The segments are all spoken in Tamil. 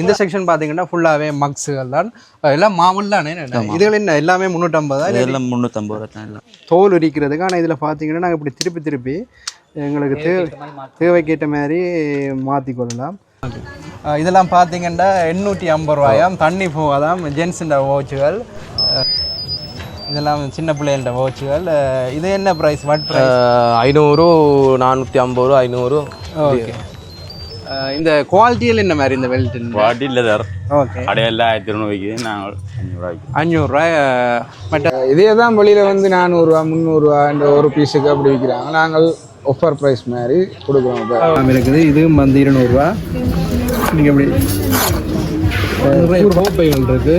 இந்த செக்ஷன் பார்த்தீங்கன்னா ஃபுல்லாகவே மக்ஸுகள் தான். எல்லாம் மாவுல் தானே? இதுகள் என்ன எல்லாமே முந்நூற்றம்பதா இதெல்லாம் முந்நூற்றம்பது ரூபா தான் எல்லாம். தோல் உரிக்கிறதுக்கு? ஆனால் இதில் பார்த்தீங்கன்னா நாங்கள் இப்படி திருப்பி திருப்பி எங்களுக்கு தேவை தேவைக்கேற்ற மாதிரி மாற்றி கொள்ளலாம். இதெல்லாம் பார்த்தீங்கன்னா எண்ணூற்றி ஐம்பது ரூபாயாம். தண்ணி போகாதாம் ஜென்ஸுன்ற வாட்சுகள் இதெல்லாம் சின்ன பிள்ளைகள வாட்சுகள் இது என்ன ப்ரைஸ் வாட் ப்ரைஸ் ஐநூறு நானூற்றி ஐம்பது ரூபா ஐநூறு ஓகே இந்த குவாலிட்டியில் என்ன மாதிரி இந்த பெல்ட் வாட்டி இல்லை சார் ஓகே கடையில் ஆயிரத்தி இரநூறு விற்கிது நாங்கள் அஞ்சூறுவா விற்கிறோம் அஞ்சூறுரூவா மற்ற இதே தான் வெளியில் வந்து நானூறுரூவா முந்நூறுரூவா இந்த ஒரு பீஸுக்கு அப்படி விற்கிறாங்க நாங்கள் ஆஃபர் ப்ரைஸ் மாதிரி கொடுக்குறோம் இருக்குது. இதுவும் வந்து இருநூறுவா நீங்கள் எப்படி இருக்குது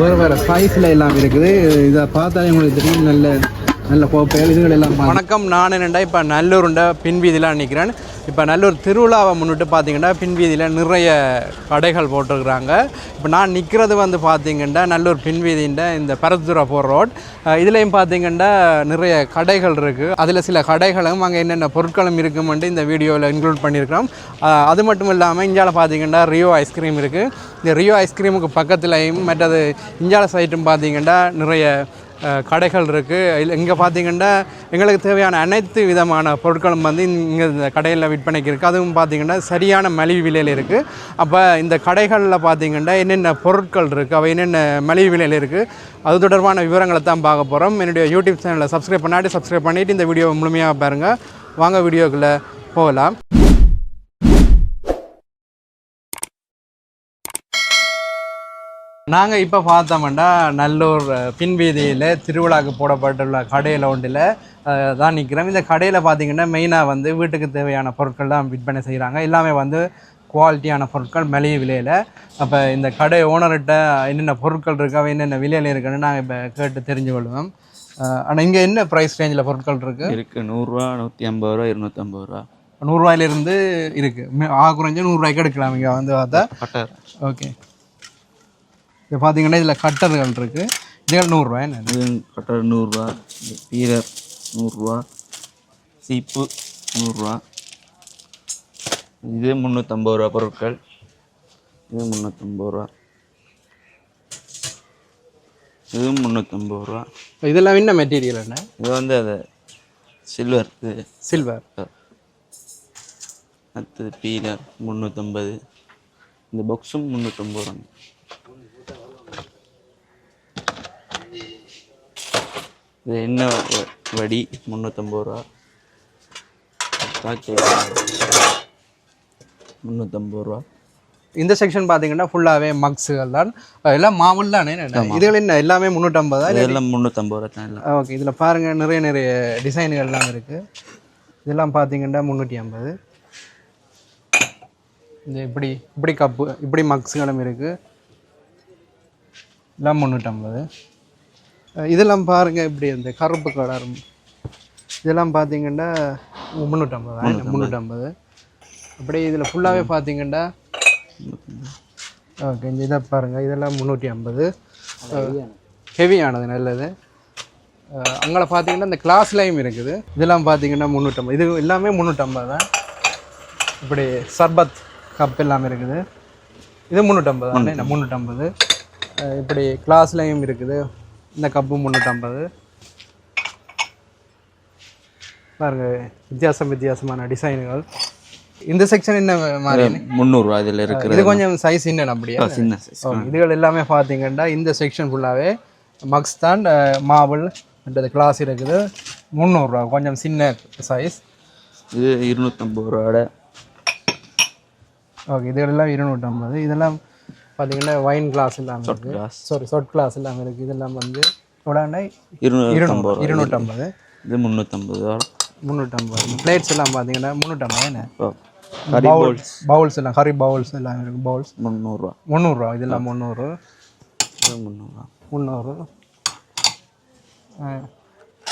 வேறு வேறு சைஸில் எல்லாம் இருக்குது. இதை பார்த்தாலே உங்களுக்கு தெரியும் நல்ல நல்ல கோப்பைகள் இதுகள் எல்லாம் வணக்கம். நான் என்னண்டா இப்போ நல்லூருண்ட பின்வீதியில் நிற்கிறேன் இப்போ நல்லூர் திருவிழாவை முன்னிட்டு பார்த்தீங்கன்னா பின்வீதியில் நிறைய கடைகள் போட்டிருக்கிறாங்க. இப்போ நான் நிற்கிறது வந்து பார்த்தீங்கன்னா நல்லூர் பின்வீதின்ற இந்த பரத்துறை போர் ரோட். இதுலேயும் பார்த்தீங்கன்னா நிறைய கடைகள் இருக்குது அதில் சில கடைகளும் அங்கே என்னென்ன பொருட்களும் இருக்குமெண்டு இந்த வீடியோவில் இன்க்ளூட் பண்ணியிருக்கிறோம். அது மட்டும் இல்லாமல் இந்தியாவில் பார்த்தீங்கன்னா ரியோ ஐஸ்கிரீம் இருக்குது இந்த ரியோ ஐஸ்கிரீமுக்கு பக்கத்துலையும் மற்றது இந்தியாவில் சைட்டும் பார்த்தீங்கன்னா நிறைய கடைகள் இருக்குது இங்கே பார்த்தீங்கன்னா எங்களுக்கு தேவையான அனைத்து விதமான பொருட்களும் வந்து இங்கே இந்த கடையில் விற்பனைக்கு இருக்குது அதுவும் பார்த்தீங்கன்னா சரியான மலிவு விலையில் இருக்குது அப்போ இந்த கடைகளில் பார்த்தீங்கன்னா என்னென்ன பொருட்கள் இருக்குது அவை என்னென்ன மலிவு விலையில் இருக்குது அது தொடர்பான விவரங்களை தான் பார்க்க போகிறோம் என்னுடைய யூடியூப் சேனலை சப்ஸ்கிரைப் பண்ணாட்டி சப்ஸ்கிரைப் பண்ணிவிட்டு இந்த வீடியோவை முழுமையாக பாருங்கள் வாங்க வீடியோக்குள்ளே போகலாம். நாங்கள் இப்போ பார்த்தோம்னா நல்லூர் பின்வீதியில் திருவிழாக்கு போடப்பட்டுள்ள கடையில் ஒன்றில் தான் நிற்கிறோம் இந்த கடையில் பார்த்தீங்கன்னா மெயினாக வந்து வீட்டுக்கு தேவையான பொருட்கள் தான் விற்பனை செய்கிறாங்க எல்லாமே வந்து குவாலிட்டியான பொருட்கள் மலிவு விலையில். அப்போ இந்த கடை ஓனர்கிட்ட என்னென்ன பொருட்கள் இருக்கு என்னென்ன விலையில் இருக்குன்னு நாங்கள் இப்போ கேட்டு தெரிஞ்சு கொள்வோம். ஆனால் இங்கே என்ன ப்ரைஸ் ரேஞ்சில் பொருட்கள் இருக்குது இருக்குது நூறுரூவா நூற்றி ஐம்பது ரூபா இருநூற்றம்பது ரூபா. நூறுரூவாயிலிருந்து இருக்குது ஆக குறைஞ்ச நூறுரூவாய்க்கு எடுக்கலாம் இங்கே வந்து பார்த்தா. ஓகே இப்போ பார்த்தீங்கன்னா இதில் கட்டர்கள் இருக்குது இதுகள் நூறுரூவா என்ன? இது கட்டர் நூறுரூவா பீரர் நூறுரூவா சீப்பு நூறுரூவா. இது முந்நூற்றம்பது ரூபா பொருட்கள். இது முந்நூற்றம்பது ரூபா. இது முந்நூற்றம்பது ரூபா. இப்போ இதெல்லாம் என்ன மெட்டீரியல் என்ன? இது வந்து அது சில்வர் இது சில்வர் அடுத்தது பீலர் முந்நூற்றம்பது இந்த பாக்ஸும் முந்நூற்றம்பது ரூபா இது என்ன வடி? முந்நூற்றம்பது ரூபா. முந்நூற்றம்பது ரூபா. இந்த செக்ஷன் பார்த்தீங்கன்னா ஃபுல்லாகவே மக்ஸுகள் தான். எல்லாம் மாமூல் தானே? இதுகள் என்ன எல்லாமே முந்நூற்றம்பதா இதெல்லாம் முந்நூற்றம்பது ரூபா தான் எல்லாம். ஓகே. இதில் பாருங்கள் நிறைய நிறைய டிசைன்கள் எல்லாம் இருக்குது இதெல்லாம் பார்த்தீங்கன்னா முந்நூற்றி ஐம்பது. இந்த இப்படி இப்படி கப்பு இப்படி மக்ஸுகளும் இருக்குது எல்லாம் முந்நூற்றம்பது இதெல்லாம் பாருங்கள் இப்படி இந்த கருப்பு கலர் இதெல்லாம் பார்த்தீங்கன்னா முந்நூற்றம்பது முந்நூற்றம்பது. அப்படியே இதில் ஃபுல்லாகவே பார்த்தீங்கன்னா ஓகே இதை பாருங்கள் இதெல்லாம் முந்நூற்றி ஐம்பது ஹெவியானது நல்லது. அங்கே பார்த்தீங்கன்னா இந்த கிளாஸ் லைம் இருக்குது. இதெல்லாம் பார்த்தீங்கன்னா முந்நூற்றம்பது. இது எல்லாமே முந்நூற்றம்பது தான். இப்படி சர்பத் கப் எல்லாமே இருக்குது. இது முந்நூற்றம்பது தானே? முந்நூற்றம்பது. இப்படி கிளாஸ் லைம் இருக்குது. இந்த கப்பு முந்நூற்றம்பது பாருங்க வித்தியாசம் வித்தியாசமான டிசைன்கள். இந்த செக்ஷன் என்ன மாதிரி முந்நூறுரூவா இதில் இருக்கிற இது கொஞ்சம் சைஸ் என்ன அப்படியா. சின்ன. இதுகள் எல்லாமே பார்த்தீங்கன்னா இந்த செக்ஷன் ஃபுல்லாகவே மக்ஸ் தான் மாபிள் மற்றது கிளாஸ் இருக்குது. முந்நூறுரூவா கொஞ்சம் சின்ன சைஸ் இது இருநூற்றம்பது ரூபாவோட ஓகே இதுகளெல்லாம் இருநூற்றம்பது இதெல்லாம் பார்த்தீங்கன்னா வைன் கிளாஸ் இல்லாமல் இருக்குது. சாரி சொட் கிளாஸ் இல்லாமல் இருக்குது. இதெல்லாம் வந்து எவ்வளோண்டா இருநூற்றம்பது ரூபா இருநூற்றம்பது இது முந்நூற்றம்பது முந்நூற்றம்பது பிளேட்ஸ் எல்லாம் பார்த்தீங்கன்னா முந்நூற்றம்பது என்ன? பவுல்ஸ் பவுல்ஸ் எல்லாம் கறி பவுல்ஸ் எல்லாம் இருக்குது. பவுல்ஸ் முந்நூறுரூவா முந்நூறுரூவா இதெல்லாம் முந்நூறு. இது முந்நூறுரூவா முந்நூறு.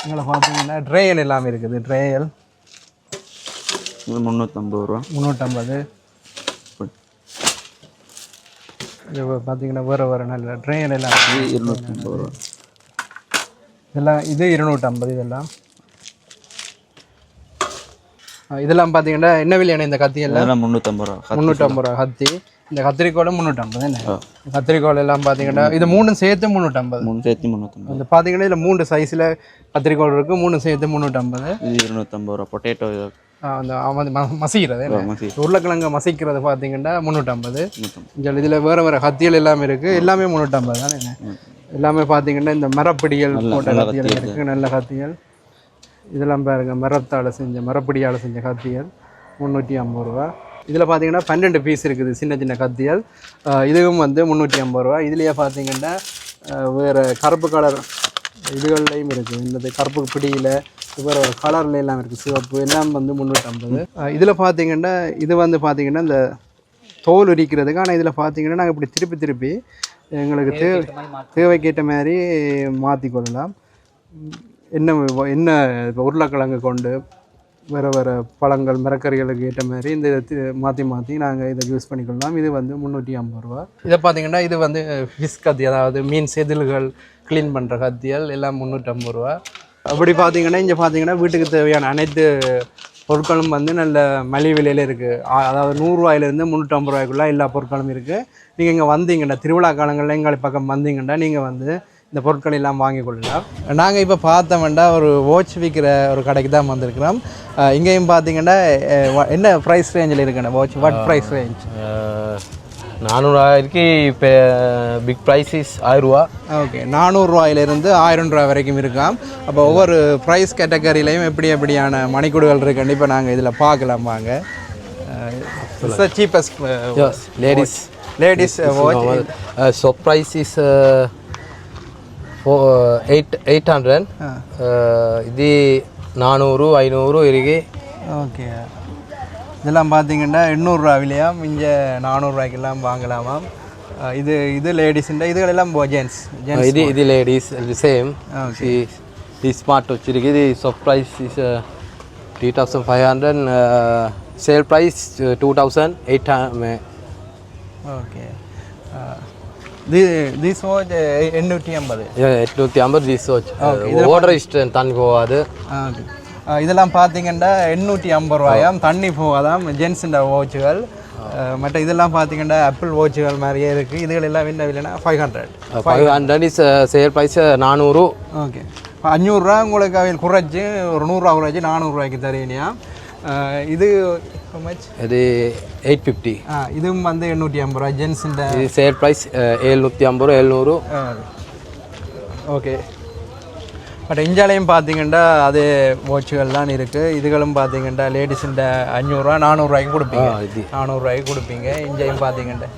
இங்கே பார்த்தீங்கன்னா ட்ரேயல் எல்லாமே இருக்குது. ட்ரேயல் இது முந்நூற்றம்பது ரூபா. முந்நூற்றம்பது இது பார்த்தீங்கன்னா வேறு வேறு நல்ல ட்ரேயல் எல்லாம் இருநூற்றம்பது ரூபா. இதெல்லாம் இது இருநூற்றம்பது இதெல்லாம். இதெல்லாம் பார்த்தீங்கன்னா என்ன விலையான இந்த கத்தி எல்லாம்? முந்நூற்றம்பது ரூபா. முந்நூற்றம்பது ரூபா கத்தி. இந்த கத்திரிக்கோல் முந்நூற்றம்பது என்ன? கத்திரிக்கோல் எல்லாம் பார்த்தீங்கன்னா இது மூணும் சேர்த்து முந்நூற்றம்பது மூணு சேர்த்து முந்நூற்றம்பது இந்த பார்த்தீங்கன்னா இதில் மூணு சைஸில் கத்திரிக்கோல் இருக்குது மூணு சேர்த்து முந்நூற்றம்பது இது இருநூற்றம்பது ரூபா. பொட்டேட்டோ அந்த மசிக்கிறது உருளைக்கிழங்கு மசிக்கிறது பார்த்தீங்கன்னா முந்நூற்றம்பது இதில் வேறு வேறு கத்திகள் எல்லாமே இருக்குது எல்லாமே முந்நூற்றம்பது தானே என்ன? எல்லாமே பார்த்தீங்கன்னா இந்த மரப்பிடிகள் போட்ட நல்ல கத்திகள் கத்தி இருக்குது நல்ல கத்திகள் இதெல்லாம் பாருங்க மரத்தால் செஞ்ச மரப்பிடியால் செஞ்ச கத்திகள் முந்நூற்றி ஐம்பது ரூபா. இதில் பார்த்தீங்கன்னா பன்னெண்டு பீஸ் இருக்குது சின்ன சின்ன ஆஹ் இதுவும் வந்து முந்நூற்றி ஐம்பது ரூபா. இதுலேயே பார்த்தீங்கன்னா வேறு கருப்பு கலர் இதுகள்லையும் இருக்குது இந்த கருப்பு பிடியில் வேறு ஒரு கலர்ல எல்லாம் இருக்குது சிவப்பு எல்லாம் வந்து முந்நூற்றம்பது இதில் பார்த்தீங்கன்னா இது வந்து பார்த்தீங்கன்னா இந்த தோல் உரிக்கிறதுக்கு ஆனால் இதில் பார்த்தீங்கன்னா நாங்கள் இப்படி திருப்பி திருப்பி எங்களுக்கு தேவை தேவைக்கேற்ற மாதிரி மாற்றி கொள்ளலாம். என்ன என்ன இப்போ உருளைக்கிழங்கு கொண்டு வேறு வேறு பழங்கள் மரக்கறிகளுக்கு ஏற்ற மாதிரி இந்த மாற்றி மாற்றி நாங்கள் இதை யூஸ் பண்ணிக்கொள்ளலாம். இது வந்து முந்நூற்றி ஐம்பது ரூபா. இதை பார்த்தீங்கன்னா இது வந்து ஃபிஷ் கத்தி அதாவது மீன் செதில்கள் க்ளீன் பண்ணுற கத்திகள் எல்லாம் முந்நூற்றம்பது ரூபா. அப்படி பார்த்தீங்கன்னா இங்கே பார்த்தீங்கன்னா வீட்டுக்கு தேவையான அனைத்து பொருட்களும் வந்து நல்ல மலிவு விலையில் இருக்குது அதாவது நூறுரூவாயிலேருந்து முந்நூற்றம்பது ரூபாய்க்குள்ள எல்லா பொருட்களும் இருக்குது நீங்கள் இங்கே வந்தீங்கன்னா திருவிழா காலங்களில் எங்கள் பக்கம் வந்தீங்கன்னா நீங்கள் வந்து இந்த பொருட்கள் எல்லாம் வாங்கி கொள்ளலாம். நாங்கள் இப்போ பார்த்தோம்னா ஒரு வாட்ச் விற்கிற ஒரு கடைக்கு தான் வந்திருக்கிறோம். இங்கேயும் பார்த்தீங்கன்னா என்ன ப்ரைஸ் ரேஞ்சில் இருக்குண்ணே வாட்ச் வாட் ப்ரைஸ் ரேஞ்ச் நானூறாயிரக்கு இப்போ பிக் ப்ரைஸ் இஸ் ஆயிரரூவா ஓகே நானூறுரூவாயிலிருந்து ஆயிரம் ரூபா வரைக்கும் இருக்காம். அப்போ ஒவ்வொரு ப்ரைஸ் கேட்டகரியிலையும் எப்படி எப்படியான மணிக்கூடுகள் இருக்குன்னு இப்போ நாங்கள் இதில் பார்க்கலாம் வாங்க. Cheapest ladies ladies so price is eight eight hundred இது நானூறு ஐநூறு இருக்கு. ஓகே இதெல்லாம் பார்த்தீங்கன்னா எண்ணூறுரூவா விலையாம் இங்கே நானூறுரூவாய்க்கெல்லாம் வாங்கலாமாம். அஹ் இது இது லேடிஸுண்ட இதுகளெல்லாம் ஜென்ஸ் ஜென்ஸ் இது இது லேடிஸ் சேம் இது ஸ்மார்ட் வச்சிருக்கு. இது so price is three thousand five hundred sale price two thousand eight okay the this watch எண்ணூற்றி ஐம்பது. எட்நூற்றி ஐம்பது திஸ் வாட்ச் ஓடுற இஷ்டம் தண்ணி போகாது. ஓகே இதெல்லாம் பார்த்தீங்கன்னா எண்ணூற்றி ஐம்பது ரூபாயாம். தண்ணி போகாதாம். ஜென்ஸுண்ட வாட்சுகள் மற்ற இதெல்லாம் பார்த்தீங்கன்னா ஆப்பிள் வாட்சுகள் மாதிரியே இருக்குது இதுகள் எல்லாம் என்ன விலைன்னா five hundred five hundred is sale price நானூறு. ஓகே அஞ்சூறுரூவா உங்களுக்கு அவையில் குறைச்சி ஒரு நூறுரூவா குறைச்சி நானூறுரூவாய்க்கு தரீனியா? இது? இது எயிட் ஃபிஃப்டி ஆ இதுவும் வந்து எண்ணூற்றி ஐம்பது ரூபா ஜென்ஸுண்ட இது சேல் ப்ரைஸ் ஏழ்நூற்றி ஐம்பது ரூபா எழுநூறு ஓகே. பட் இந்தியாலையும் பார்த்தீங்கன்னா அது வாட்சுகள்லாம் இருக்குது இதுகளும் பார்த்தீங்கன்னா லேடிஸுண்ட அஞ்சூறுரூவா நானூறுரூவாய்க்கு கொடுப்பீங்க. நானூறுரூவாய்க்கு கொடுப்பீங்க. இங்கேயும் பார்த்தீங்கன்னா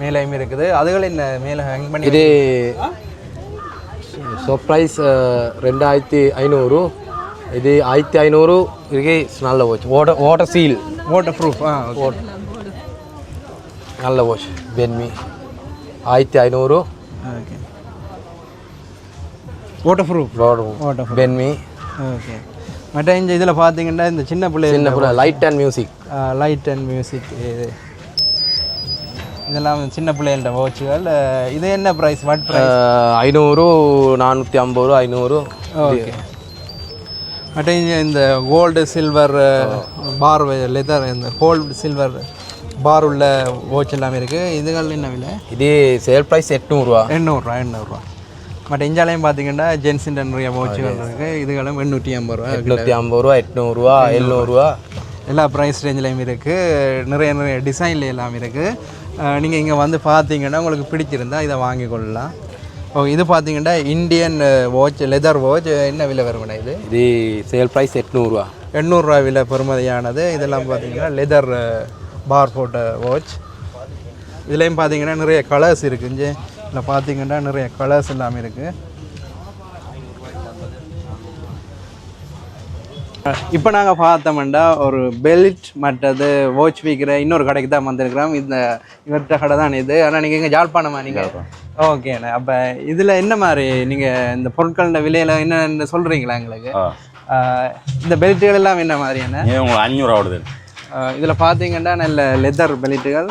மேலேயும் இருக்குது. அதுகள் என்ன? மேலே ஹேங் பண்ணி இது ஸோ ப்ரைஸ் ரெண்டாயிரத்தி ஐநூறு. இது ஆயிரத்தி ஐநூறு. இருக்கு நல்ல வாட்ச் ஓட ஓட சீல் வாட்டர் ப்ரூஃப் ஆ நல்ல வாட்ச் பென்மி ஆயிரத்தி ஐநூறு. ஓகே வாட்டர் ப்ரூஃப் Water பென்மி ஓகே மற்ற இந்த இதில் பார்த்தீங்கன்னா இந்த சின்ன பிள்ளை சின்ன பிள்ளை light and music light and music இது. இதெல்லாம் சின்ன பிள்ளைகள வாட்சுகள் இது என்ன ப்ரைஸ் வாட் ப்ரைஸ் ஐநூறு நானூற்றி ஐம்பது ரூபா ஐநூறு. ஓகே மற்ற இந்த கோல்டு சில்வர் பார் லெதர் இந்த கோல்டு சில்வர் பார் உள்ள வாட்ச் எல்லாமே இருக்குது இதுகள் என்ன விலை? இது சேல் ப்ரைஸ் எட்நூறுரூவா எண்ணூறுரூவா எண்ணூறுரூவா மற்ற இந்தியாலையும் பார்த்தீங்கன்னா ஜென்ஸின் நிறைய வாட்சுகள் இருக்குது இதுகளும் எண்ணூற்றி ஐம்பது ரூபா எட்நூற்றி ஐம்பது ரூபா எட்நூறுரூவா எழுநூறுவா எல்லா ப்ரைஸ் ரேஞ்சிலையும் இருக்குது நிறைய நிறைய டிசைன்ல எல்லாம் இருக்குது நீங்கள் இங்கே வந்து பார்த்தீங்கன்னா உங்களுக்கு பிடிச்சிருந்தா இதை வாங்கி கொள்ளலாம் ஓ இது பார்த்தீங்கன்னா இந்தியன் வாட்ச் லெதர் வாட்ச் என்ன விலை வருமாண்ணா இது இது சேல் ப்ரைஸ் எட்நூறுரூவா எண்ணூறுரூவா விலை பெறுமதியானது இதெல்லாம் பார்த்தீங்கன்னா லெதர் பார் போட்ட வாட்ச் இதுலேயும் பார்த்தீங்கன்னா நிறைய கலர்ஸ் இருக்குது இதில் பார்த்தீங்கன்னா நிறைய கலர்ஸ் எல்லாமே இருக்குது இப்போ நாங்கள் பார்த்தோம்னா ஒரு பெல்ட் மற்றது வாட்ச் விற்கிற இன்னொரு கடைக்கு தான் வந்திருக்கிறோம். இந்த இவர்கிட்ட கடை தான் இது. ஆனால் நீங்கள் இங்கே ஜாழ்ப்பாணமா நீங்கள் ஓகேண்ணே அப்போ இதில் என்ன மாதிரி நீங்கள் இந்த பொருட்களோட விலையில என்ன சொல்கிறீங்களா எங்களுக்கு? இந்த பெல்ட்டுகள் எல்லாம் என்ன மாதிரியான உங்களுக்கு அஞ்சூறு ஆகுது இதில் பார்த்தீங்கன்னா நல்ல லெதர் பெல்ட்டுகள்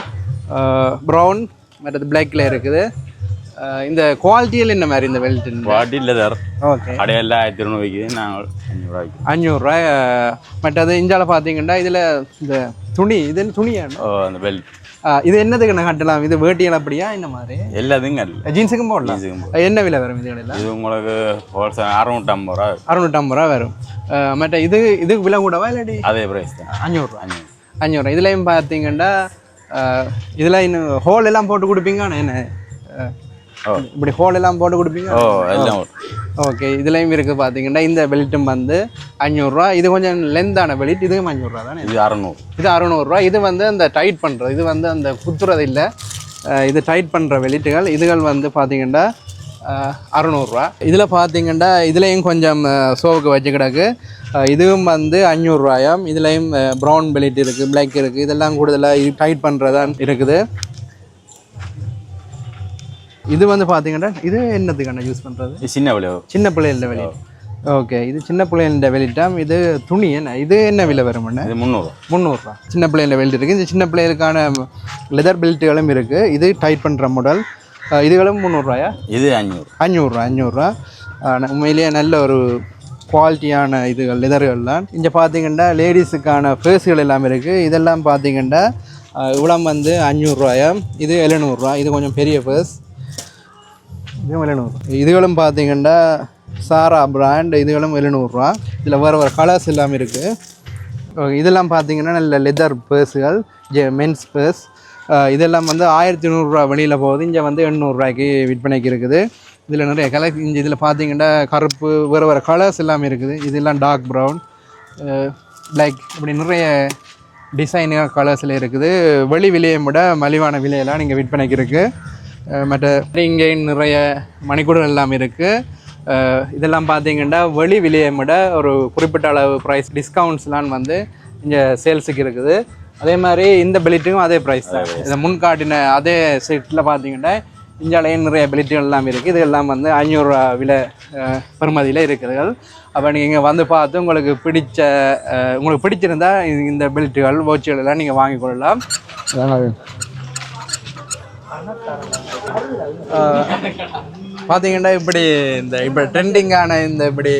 ப்ரௌன் மற்றது பிளாக்ல இருக்குது. இந்த குவாலிட்டியில் என்ன மாதிரி இந்த பெல்ட் பாட்டி லெதர் ஓகே கடையில் ஆயிரத்தி விற்கிது நாங்கள் அஞ்சூறுவாய்க்கு அஞ்சூறுரூவா மற்றது இஞ்சால பார்த்தீங்கன்னா இதில் இந்த துணி இது என்ன துணியாண்ணா ஓ அந்த பெல்ட் இது என்னதுக்கு நான் கட்டலாம்? இது வேட்டியல் அப்படியா? இந்த மாதிரி? எல்லாத்துக்கும் இல்லை ஜீன்ஸுக்கும் போடலாம். என்ன விலை வரும் இது எல்லாம்? இது உங்களுக்கு ஹோல்சேல் அறுநூற்றம்பது ரூபா அறுநூற்றம்பது ரூபா வரும். மற்ற இது இதுக்கு விலை கூடவா இல்லாட்டி? அதே ப்ரைஸ் தான். அஞ்சூறுரூவா அஞ்சூறு அஞ்சூறுரூவா இதுலேயும் பார்த்தீங்கன்னா இதில் இன்னும் ஹோல் எல்லாம் போட்டு கொடுப்பீங்க என்ன. இப்படி ஹோல் எல்லாம் போட்டு கொடுப்பீங்க? ஓ எல்லாம். ஓகே இதுலேயும் இருக்குது பார்த்தீங்கன்னா இந்த பெல்ட்டும் வந்து அஞ்சூறுரூவா இது கொஞ்சம் லென்த்தான பெல்ட் இதுவும் அஞ்சூறுரூவா தானே? இது அறநூறு. இது அறநூறுரூவா. இது வந்து அந்த டைட் பண்ணுறது இது வந்து அந்த குத்துறது இல்லை. இது டைட் பண்ணுற வெளிட்டுகள் இதுகள் வந்து பார்த்தீங்கன்னா அறநூறுரூவா. இதில் பார்த்தீங்கன்னா இதுலேயும் கொஞ்சம் சோவுக்கு வச்சு கிடக்கு. இதுவும் வந்து அஞ்சூறுரூவாயாம் இதுலேயும் ப்ரௌன் பெலிட் இருக்குது பிளாக் இருக்குது இதெல்லாம் கூடுதலாக இது டைட் பண்ணுறதான் இருக்குது. இது வந்து பார்த்தீங்கன்னா இது என்னத்துக்கான யூஸ் பண்ணுறது சின்ன விலை. சின்ன பிள்ளைகள வெளியிட் ஓகே இது சின்ன பிள்ளைகள வெளியிட்டாம் இது துணி என்ன? இது என்ன விலை வரும்ண்ணே இது முந்நூறு முந்நூறுரூவா சின்ன பிள்ளைகள பெல்ட் இருக்குது இந்த சின்ன பிள்ளைகளுக்கான லெதர் பெல்ட்டுகளும் இருக்குது இது டைட் பண்ணுற மாடல் இதுகளும் முந்நூறுரூவாயா இது அஞ்சூறு அஞ்சூறுரூவா அஞ்சூறுரூவா உண்மையிலேயே நல்ல ஒரு குவாலிட்டியான இதுகள் லெதர்கள் தான். இங்கே பார்த்தீங்கன்னா லேடிஸுக்கான ஃபேஸுகள் எல்லாம் இருக்குது இதெல்லாம் பார்த்தீங்கன்னா இவ்வளோ வந்து அஞ்சூறுரூவாயா இது எழுநூறுரூவா. இது கொஞ்சம் பெரிய ஃபேஸ் இதுவும் எழுநூறு இதுகளும் பார்த்தீங்கன்னா சாரா பிராண்ட் இதுகளும் எழுநூறுரூவா இதில் வேறு வேறு கலர்ஸ் எல்லாமே இருக்குது இதெல்லாம் பார்த்தீங்கன்னா நல்ல லெதர் பேர்ஸுகள் ஜெ மென்ஸ் பேர்ஸ் இதெல்லாம் வந்து ஆயிரத்தி நூறுரூவா வெளியில் போகுது. இங்கே வந்து எண்ணூறுரூவாய்க்கு விற்பனைக்கு இருக்குது. இதில் நிறைய கலர் இங்கே இதில் பார்த்தீங்கன்னா கருப்பு வேறு வேறு கலர்ஸ் எல்லாமே இருக்குது. இதெல்லாம் டார்க் ப்ரௌன் பிளாக் இப்படி நிறைய டிசைனாக கலர்ஸில் இருக்குது. வெளி விலையை விட மலிவான விலையெல்லாம் நீங்கள் விற்பனைக்கு இருக்குது மற்ற இங்கே நிறைய மணிக்கூடல் எல்லாம் இருக்குது இதெல்லாம் பார்த்தீங்கன்னா வெளி விலையை விட ஒரு குறிப்பிட்ட அளவு ப்ரைஸ் டிஸ்கவுண்ட்ஸ்லாம் வந்து இங்கே சேல்ஸுக்கு இருக்குது. அதே மாதிரி இந்த பெலிட்டுக்கும் அதே ப்ரைஸ் தான். இதை முன்காட்டின அதே செட்டில் பார்த்தீங்கன்னா இந்தியாவிலேயும் நிறைய பெலிட்டுகள் எல்லாம் இருக்குது இது எல்லாம் வந்து ஐநூறுரூவா விலை அஹ், பெறுமதியில் இருக்குதுகள் அப்போ நீங்கள் இங்கே வந்து பார்த்து உங்களுக்கு பிடிச்ச உங்களுக்கு பிடிச்சிருந்தா இது- இந்த பெல்ட்டுகள் வாட்சுகள் எல்லாம் நீங்கள் வாங்கிக் கொள்ளலாம். பார்த்தீங்கன்னா இப்படி இந்த இப்போ ட்ரெண்டிங்கான இந்த இப்படி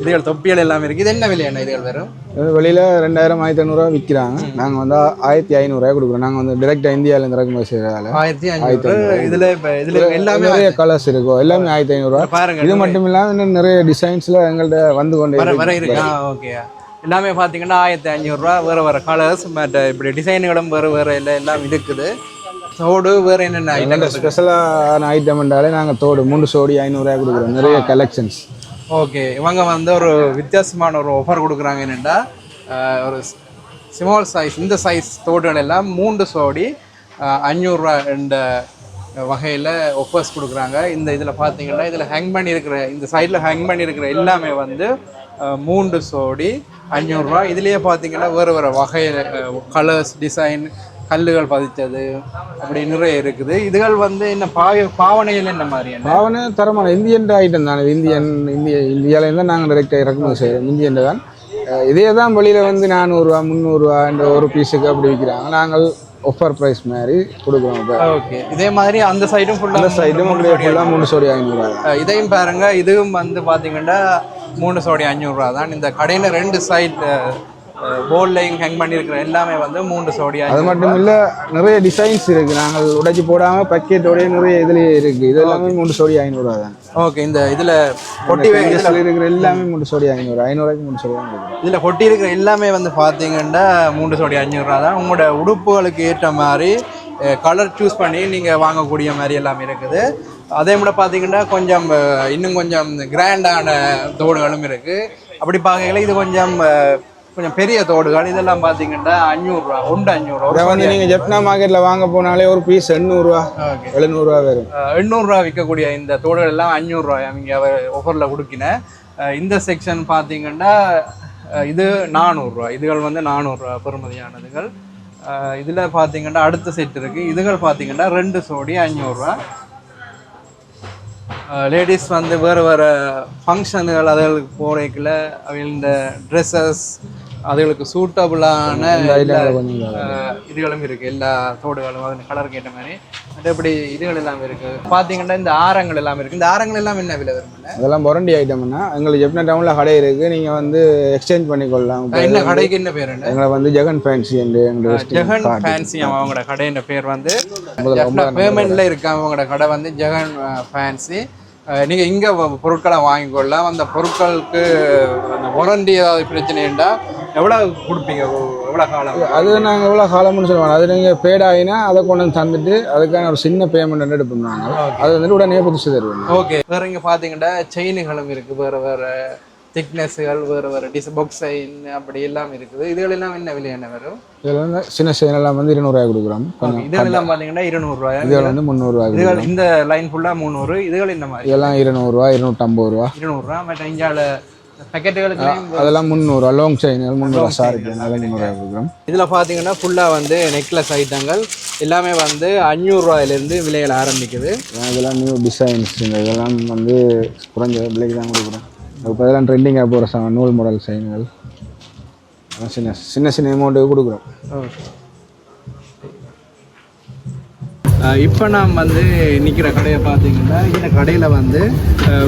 இதுகள் தொப்பிகள் எல்லாம் இருக்குது இது என்ன விலையான இதுகள் வரும் வெளியில் ரெண்டாயிரம் ஆயிரத்தி ஐநூறுரூவா விற்கிறாங்க நாங்கள் வந்து ஆயிரத்தி ஐநூறுரூவா கொடுக்குறோம். நாங்கள் வந்து டிரெக்டாக இந்தியாவிலேருந்து இறக்குமதி செய்கிறதால ஆயிரத்தி ஐநூறு. இதில் இப்போ இதில் எல்லாமே நிறைய கலர்ஸ் இருக்கும் எல்லாமே ஆயிரத்தி ஐநூறுரூவா பாருங்க இது மட்டும் இல்லாமல் இன்னும் நிறைய டிசைன்ஸில் எங்கள்கிட்ட வந்து கொண்டே வர வர இருக்கு. ஓகே எல்லாமே பார்த்தீங்கன்னா ஆயிரத்தி ஐநூறுரூவா வேறு வேறு கலர்ஸ் மற்ற இப்படி டிசைனுகளும் வேறு வேறு இல்லை எல்லாம் இருக்குது சோடு வேறு என்னென்ன எங்கள்கிட்ட ஸ்பெஷலான ஐட்டம் என்றாலே நாங்கள் தோடு மூணு சோடி ஐநூறுரூவா கொடுக்குறோம். நிறைய கலெக்ஷன்ஸ் ஓகே இவங்க வந்து ஒரு வித்தியாசமான ஒரு ஆஃபர் கொடுக்குறாங்க என்னென்னா ஒரு ஸ்மால் சைஸ் இந்த சைஸ் தோடுகள் எல்லாம் மூன்று சோடி அஞ்சூறுரூவா என்ற வகையில் ஒஃபர்ஸ் கொடுக்குறாங்க. இந்த இதில் பார்த்தீங்கன்னா இதில் ஹேங் பண்ணியிருக்கிற இந்த சைடில் ஹேங் பண்ணியிருக்கிற எல்லாமே வந்து மூன்று சோடி அஞ்சூறுரூவா இதுலேயே பார்த்தீங்கன்னா வேறு வேறு வகையில் கலர்ஸ் டிசைன் கல்லுகள் பதித்தது அப்படி நிறைய இருக்குது. இதுகள் வந்து என்ன பாய பாவனைகள் என்ன மாதிரியான பாவனை தரமான இந்தியன் ஐட்டம் தான். இந்தியன் இந்திய இந்தியாவிலேருந்து தான் நாங்கள் டிரெக்டாக இறக்குமதி செய்கிறோம். இந்தியன் தான். இதே தான் வெளியில் வந்து நானூறுரூவா முந்நூறுரூவா இந்த ஒரு பீஸுக்கு அப்படி விற்கிறாங்க. நாங்கள் ஆஃபர் ப்ரைஸ் மாதிரி கொடுக்குறோம் இப்போ. ஓகே இதே மாதிரி அந்த சைடும் அந்த ஃபுல்லாக சைடும் அப்படியே ஃபுல்லாக மூணு சோடி ஐநூறுரூவா இதையும் பாருங்க. இதுவும் வந்து பார்த்தீங்கன்னா மூணு சோடி அஞ்சூறுரூவா தான். இந்த கடையில் ரெண்டு சைட் போர்ட்லையும் ஹேங் பண்ணியிருக்கிற எல்லாமே வந்து மூன்று சோடி அது மட்டும் இல்லை நிறைய டிசைன்ஸ் இருக்குது நாங்கள் உடைச்சி போடாமல் பக்கெட்டோடய நிறைய இதுலேயே இருக்குது இது எல்லாமே மூணு சோடி ஐநூறுரூவா தான். ஓகே இந்த இதில் கொட்டி வை- இதுல- இருக்கிற எல்லாமே மூணு சோடி ஐநூறு ஐநூறுரூவாய்க்கு மூணு சோடி தான் இதில் கொட்டி இருக்கிற எல்லாமே வந்து பார்த்தீங்கன்னா மூன்று சோடி அஞ்சூறுரூவா தான். உங்களோட உடுப்புகளுக்கு ஏற்ற மாதிரி கலர் சூஸ் பண்ணி நீங்கள் வாங்கக்கூடிய மாதிரி எல்லாம் இருக்குது. அதே கூட பார்த்தீங்கன்னா கொஞ்சம் இன்னும் கொஞ்சம் கிராண்டான தோடுகளும் இருக்குது அப்படி பார்க்கல இது கொஞ்சம் கொஞ்சம் பெரிய தோடுகள் இதெல்லாம் பார்த்தீங்கன்னா அஞ்சூறுரூவா ஒன்று அஞ்சூறுரூவா வந்து நீங்கள் ஜெப்னா மார்க்கெட்டில் வாங்க போனாலே ஒரு பீஸ் எண்ணூறுரூவா எழுநூறுவா வரும். எண்ணூறுரூவா விற்கக்கூடிய இந்த தோடுகள் எல்லாம் அஞ்சூறுரூவா இங்கே ஆஃபரில் கொடுக்கினேன் இந்த செக்ஷன் பார்த்தீங்கன்னா இது நானூறுரூவா இதுகள் வந்து நானூறுரூவா பெறுமதியானதுகள். இதில் பார்த்தீங்கன்னா அடுத்த செட் இருக்குது இதுகள் பார்த்தீங்கன்னா ரெண்டு சோடி அஞ்சூறுரூவா லேடிஸ் வந்து வேறு வேறு ஃபங்க்ஷனுகள் அதுகளுக்கு போகிறதுக்குள்ள அவங்க இந்த ட்ரெஸ்ஸஸ் அதுகளுக்கு சூட்டபுளான இதுகளும் இருக்கு. எல்லா தோடுகளும் அது கலருக்கு ஏற்ற மாதிரி. மற்றபடி இதுகள் எல்லாம் இருக்கு. பாத்தீங்கன்னா இந்த ஆரங்கள் எல்லாம் இருக்கு. இந்த ஆரங்கள் எல்லாம் என்ன விலை வரும் அதெல்லாம் மொரண்டி ஐட்டம்னா எங்களுக்கு ஜெப்னா டவுனில் கடை இருக்குது நீங்கள் வந்து எக்ஸ்சேஞ்ச் பண்ணிக்கொள்ளலாம். என்ன கடைக்கு என்ன பேர் என்ன? எங்களை வந்து ஜெகன் ஃபேன்சி என்று எங்களோட ஜெகன் ஃபேன்சி அவங்களோட கடையின் பேர் வந்து பேமெண்ட்ல இருக்க அவங்களோட கடை வந்து ஜெகன் ஃபேன்சி நீங்க இங்க பொருட்களை வாங்கிக்கொள்ளலாம். அந்த பொருட்களுக்கு அந்த வாரண்டி ஏதாவது பிரச்சனைண்டா எவ்வளவு கொடுப்பீங்க? எவ்வளவு காலம்? அது நாங்கள் எவ்வளோ காலம்னு சொல்லுவாங்க. அது நீங்கள் பேட் ஆகினா அதை கொண்டு வந்து தந்துட்டு அதுக்கான ஒரு சின்ன பேமெண்ட் எடுப்போம் நாங்கள் அது வந்துட்டு உடனே புதுசு தருவோம். ஓகே வேற இங்க பாத்தீங்கன்னா செயினுகளும் இருக்கு. வேற வேற திக்னஸ்கள் வேற வேற டிஸ் பாக்ஸ் அப்படி எல்லாம் இருக்குது. இதுகள் எல்லாம் என்ன விலை என்ன வரும் இதில் வந்து சின்ன செயின் எல்லாம் வந்து இருநூறுவாய் கொடுக்குறோம். கொஞ்சம் இதுகள் எல்லாம் பாத்தீங்கன்னா இருநூறு ரூபாய்? இதுகள் வந்து முந்நூறுரூவா இதுகள் இந்த லைன் ஃபுல்லா முந்நூறு. இதுகள் இந்த மாதிரி? இதெல்லாம் இருநூறுவா இருநூற்றம்பது ரூபா. இருநூறுவா மற்ற இந்தியாவில் அதெல்லாம் முந்நூறுவா லாங் செயின் முந்நூறுவா சாரி அதெல்லாம் முந்நூறுவா கொடுக்குறோம். இதில் பார்த்தீங்கன்னா ஃபுல்லாக வந்து நெக்லஸ் ஐட்டங்கள் எல்லாமே வந்து அஞ்சூறுரூவாயிலேருந்து விலைகள் ஆரம்பிக்குது. இதெல்லாம் நியூ டிசைன்ஸ் இதெல்லாம் வந்து குறைஞ்ச விலைக்கு தான் கொடுக்குறோம். இப்போ இதெல்லாம் ட்ரெண்டிங்காக போகிற ச நூல் மாடல் செயின்கள் அதெல்லாம் சின்ன சின்ன சின்ன அமௌண்ட்டுக்கு கொடுக்குறோம். இப்போ நாம் வந்து நிற்கிற கடையை பார்த்தீங்கன்னா இந்த கடையில் வந்து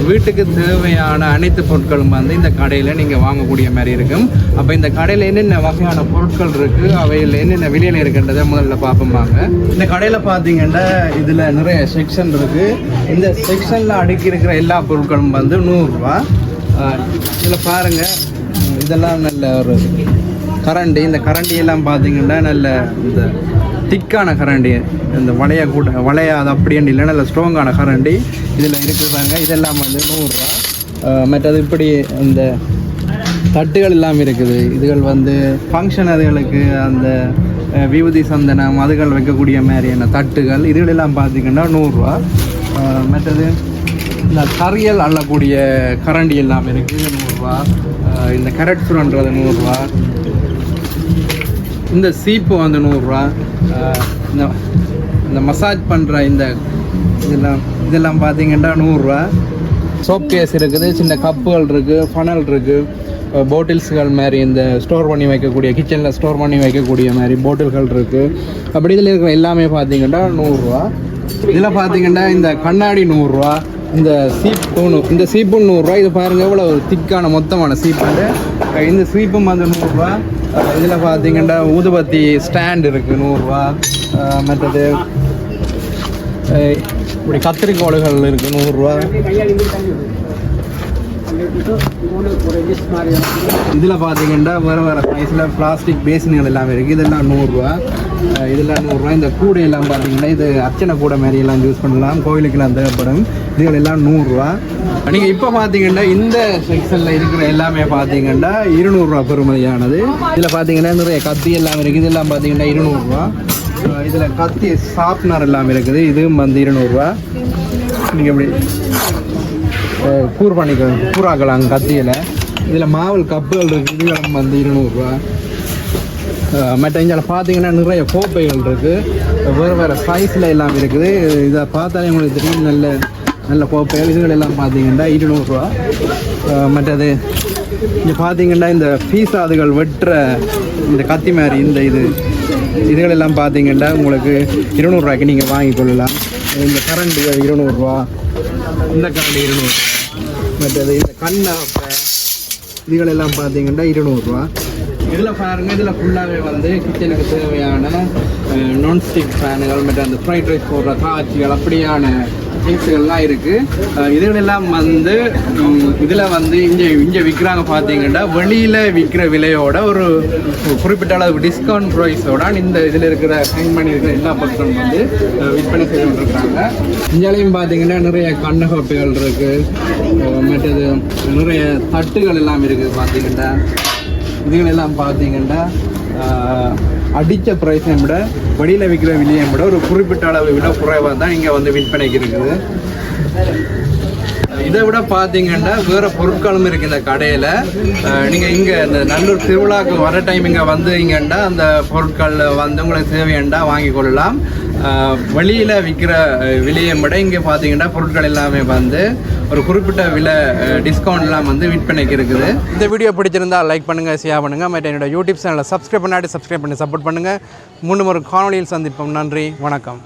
வீட்டுக்கு தேவையான அனைத்து பொருட்களும் வந்து இந்த கடையில் நீங்கள் வாங்கக்கூடிய மாதிரி இருக்கும். அப்போ இந்த கடையில் என்னென்ன வகையான பொருட்கள் இருக்குது அவையில் என்னென்ன விலையில் இருக்குன்றதை முதல்ல பார்ப்போம்பாங்க இந்த கடையில் பார்த்தீங்கன்னா இதில் நிறைய செக்ஷன் இருக்குது இந்த செக்ஷனில் அடுக்கி இருக்கிற எல்லா பொருட்களும் வந்து நூறுரூவா. இதில் பாருங்கள் இதெல்லாம் நல்ல ஒரு கரண்டி. இந்த கரண்டி எல்லாம் பார்த்தீங்கன்னா நல்ல இந்த திக்கான கரண்டி இந்த வளைய கூட வளையாது அப்படின்னு இல்லை ஸ்ட்ராங்கான கரண்டி இதில் இருக்குதாங்க இதெல்லாம் வந்து நூறுரூவா. மற்றது இப்படி இந்த தட்டுகள் எல்லாம் இருக்குது. இதுகள் வந்து ஃபங்க்ஷன் அதுகளுக்கு அந்த அஹ், விபூதி சந்தனம் அதுகள் வைக்கக்கூடிய மாதிரியான தட்டுகள் இதுகள் எல்லாம் பார்த்தீங்கன்னா நூறுரூவா மற்றது இந்த கரியல் அள்ளக்கூடிய கரண்டி எல்லாம் இருக்குது நூறுரூவா. இந்த கரட் சுரன்றது நூறுரூவா. இந்த சீப்பு வந்து நூறுரூவா இந்த இந்த மசாஜ் பண்ணுற இந்த இதெல்லாம் இதெல்லாம் பார்த்தீங்கன்னா நூறுரூவா. சோப் கேஸ் இருக்குது சின்ன கப்புகள் இருக்குது ஃபனல் இருக்குது பாட்டில்ஸ்கள் மாதிரி இந்த ஸ்டோர் பண்ணி வைக்கக்கூடிய கிச்சனில் ஸ்டோர் பண்ணி வைக்கக்கூடிய மாதிரி பாட்டில்கள் இருக்குது அப்படி இதில் இருக்கிற எல்லாமே பார்த்தீங்கன்னா நூறுரூவா. இதில் பார்த்தீங்கன்னா இந்த கண்ணாடி நூறுரூவா. இந்த சீப்பு இந்த சீப்பும் நூறுரூவா இது பாருங்க எவ்வளோ திக்கான மொத்தமான சீப்பு இந்த சீப்பும் வந்து நூறுரூவா இதில் பார்த்தீங்கன்னா ஊதுபத்தி ஸ்டாண்ட் இருக்குது நூறுரூவா மற்றது இப்படி கத்திரிக்கோடுகள் இருக்குது நூறுரூவா இதில் பார்த்தீங்கன்னா வேறு வேறு சைஸில் பிளாஸ்டிக் பேசின்கள் எல்லாமே இருக்குது இதெல்லாம் நூறுரூவா இதெல்லாம் நூறுரூவா. இந்த கூடை எல்லாம் பார்த்தீங்கன்னா இது அர்ச்சனை கூடை மாதிரி எல்லாம் யூஸ் பண்ணலாம். கோவிலுக்கெல்லாம் தேவைப்படும். இதுகள் எல்லாம் நூறுரூவா. நீங்கள் இப்போ பார்த்தீங்கன்னா இந்த செக்ஷனில் இருக்கிற எல்லாமே பார்த்தீங்கன்னா இருநூறுவா பெறுமதியானது. இதில் பார்த்தீங்கன்னா நிறைய கத்தி எல்லாம் இருக்குது. இதெல்லாம் பார்த்தீங்கன்னா இருநூறுவா இதில் கத்தி ஷார்ப்னர் எல்லாம் இருக்குது. இதுவும் வந்து இருநூறுவா நீங்கள் இப்படி கூர் பண்ணிக்க கூறாக்கலாம் கத்தியில். இதில் மாவல் கப்புகள் இருக்குது. இதுகளும் வந்து இருநூறுவா மற்ற இங்கே பார்த்தீங்கன்னா நிறைய கோப்பைகள் இருக்குது வேறு வேறு சைஸில் எல்லாம் இருக்குது. இதை பார்த்தாலே உங்களுக்கு தெரியும் நல்ல நல்ல கோப்பைகள் இதுகள் எல்லாம் பார்த்தீங்கன்னா இருநூறுவா மற்றது இங்கே பார்த்தீங்கன்னா இந்த பீஸாதுகள் வெட்டுற இந்த கத்தி மாதிரி இந்த இது இதுகள் எல்லாம் பார்த்தீங்கன்னா உங்களுக்கு இருநூறுவாய்க்கு நீங்கள் வாங்கிக் கொள்ளலாம். இந்த கரண்ட்டுகள் இருநூறுவா இந்த கரண்ட் இருநூறு மற்றது இந்த கண்ணாப்பை இதுகள் எல்லாம் பார்த்தீங்கன்னா இருநூறுவா இதில் பாருங்கள் இதில் ஃபுல்லாகவே வந்து கிச்சனுக்கு தேவையான நான்ஸ்டிக் ஃபேனுகள் மற்றும் அந்த ஃப்ரைட் ரைஸ் போடுற காய்ச்சிகள் அப்படியான திங்ஸுகள்லாம் இருக்குது இதுகளெல்லாம் வந்து இதில் வந்து இங்கே இங்கே விற்கிறாங்க பார்த்தீங்கன்னா வெளியில் விற்கிற விலையோட ஒரு குறிப்பிட்ட அளவு டிஸ்கவுண்ட் ப்ரைஸோட இந்த இதில் இருக்கிற சைன் பண்ணியிருக்கிற எல்லா பொருட்களும் வந்து விற்பனை செய்து இருக்காங்க பார்த்தீங்கன்னா நிறைய கண்ணகோப்பைகள் இருக்குது மற்றது நிறைய தட்டுகள் எல்லாம் இருக்குது பார்த்தீங்கன்னா. இதுகளெல்லாம் பார்த்தீங்கன்னா அடித்த அடிச்ச ப்ரைஸை விட வெளியில் விற்கிற விலையை விட ஒரு குறிப்பிட்ட அளவை விட குறைவாக தான் இங்கே வந்து விற்பனைக்கு இருக்குது. இதை விட பார்த்தீங்கன்னா வேறு பொருட்களும் இருக்கு இந்த கடையில். நீங்கள் இங்கே இந்த நல்லூர் திருவிழாவுக்கு வர டைம் இங்கே வந்தீங்கன்னா அந்த பொருட்கள் வந்து உங்களுக்கு தேவையண்டா வாங்கி கொள்ளலாம். வெளியில் விற்கிற விலையை விட இங்கே பார்த்தீங்கன்னா பொருட்கள் எல்லாமே வந்து ஒரு குறிப்பிட்ட விலை டிஸ்கவுண்ட்லாம் வந்து விற்பனைக்கு இருக்குது. இந்த வீடியோ பிடிச்சிருந்தா லைக் பண்ணுங்கள் ஷேர் பண்ணுங்கள் மற்ற என்னோட யூடியூப் சேனலை சப்ஸ்கிரைப் பண்ணாட்டி சப்ஸ்கிரைப் பண்ணி சப்போர்ட் பண்ணுங்கள் மூணு ஒரு காணொலியில் சந்திப்போம். நன்றி வணக்கம்.